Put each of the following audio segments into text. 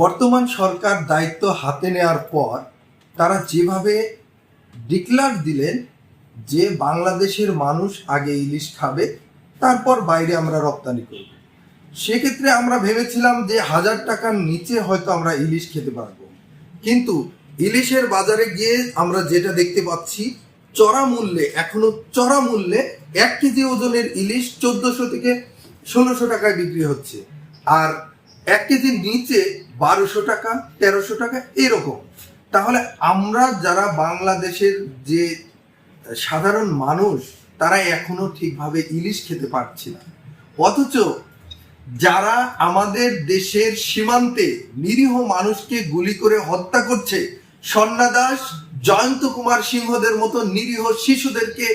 বর্তমান সরকার দায়িত্ব হাতে নেওয়ার পর তারা যেভাবে ডিক্লার দিলেন যে বাংলাদেশের মানুষ আগে ইলিশ খাবে, তারপর বাইরে আমরা রপ্তানি করব। সেক্ষেত্রে আমরা ভেবেছিলাম যে হাজার টাকার নিচে হয়তো আমরা ইলিশ খেতে পারব। কিন্তু ইলিশের বাজারে গিয়ে আমরা যেটা দেখতে পাচ্ছি, চড়া মূল্যে, এখনও চড়া মূল্যে এক কেজি ওজনের ইলিশ চোদ্দশো থেকে ষোলোশো টাকায় বিক্রি হচ্ছে। আর এক কেজির নিচে বারোশো টাকা, তেরোশো টাকা, এরকম। তাহলে আমরা যারা বাংলাদেশের যে সাধারণ মানুষ, তারা এখনও ঠিকভাবে ইলিশ খেতে পারছি না। অথচ যারা আমাদের দেশের সীমান্তে নিরীহ মানুষকে গুলি করে হত্যা করছে সন্না দাস, জয়ন্ত কুমার সিংহদের মতো নিরীহ শিশুদেরকে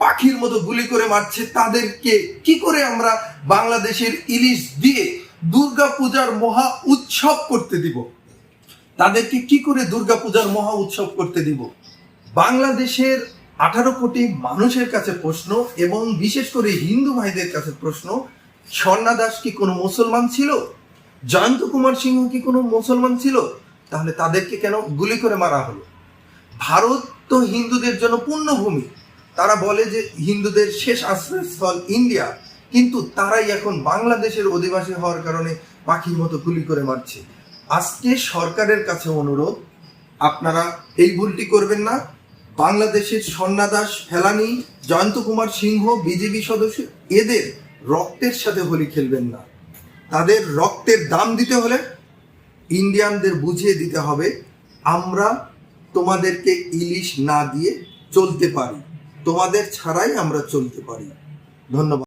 পাখির মতো গুলি করে মারছে, তাদেরকে কি করে আমরা বাংলাদেশের ইলিশ দিয়ে দুর্গা পূজার মহা উৎসব করতে দিব। তাদেরকে কি করে দুর্গা পূজার মহা উৎসব করতে দিব? বাংলাদেশের আঠারো কোটি মানুষের কাছে প্রশ্ন এবং বিশেষ করে হিন্দু ভাইদের কাছে প্রশ্ন, স্বর্ণা দাস কি কোনো মুসলমান ছিল? জয়ন্ত কুমার সিংহ কি কোনো মুসলমান ছিল? তাহলে তাদেরকে কেন গুলি করে মারা হলো? ভারত তো হিন্দুদের জন্য পূর্ণভূমি। তারা বলে যে হিন্দুদের শেষ আশ্রয়স্থল ইন্ডিয়া, কিন্তু তারাই এখন বাংলাদেশের অধিবাসী হওয়ার কারণে পাখির মতো গুলি করে মারছে। আজকে সরকারের কাছে অনুরোধ, আপনারা এই ভুলটি করবেন না। বাংলাদেশের সন্না দাস ফেলানি, জয়ন্ত কুমার সিংহ, বিজেপি সদস্য, এদের রক্তের সাথে হোলি খেলবেন না। তাদের রক্তের দাম দিতে হলে ইন্ডিয়ানদের বুঝিয়ে দিতে হবে, আমরা তোমাদেরকে ইলিশ না দিয়ে চলতে পারি। তোমাদের ছাড়াই আমরা চলতে পারি। ধন্যবাদ।